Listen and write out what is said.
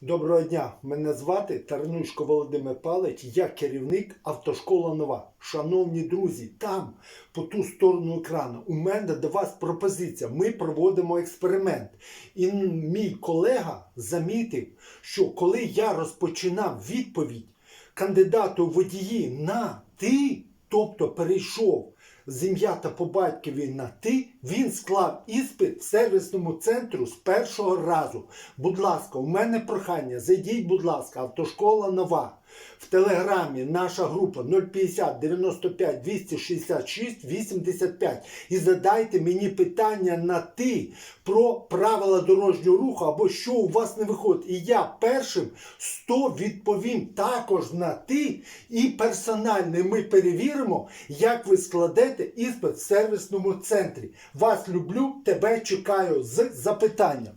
Доброго дня, мене звати Тарнушко Володимир Палич, я керівник автошкола Нова. Шановні друзі, там, по ту сторону екрану, у мене до вас пропозиція. Ми проводимо експеримент. І мій колега замітив, що коли я розпочинав відповідь кандидату водії на ти, тобто перейшов з та по батькові на ти, він склав іспит в сервісному центру з першого разу. Будь ласка, у мене прохання, зайдіть, будь ласка, автошкола нова. В телеграмі наша група 050 95 266 85 і задайте мені питання на ти про правила дорожнього руху або що у вас не виходить. І я першим 100 відповім також на ти і персонально ми перевіримо, як ви складете іспит в сервісному центрі. Вас люблю, тебе чекаю з запитанням.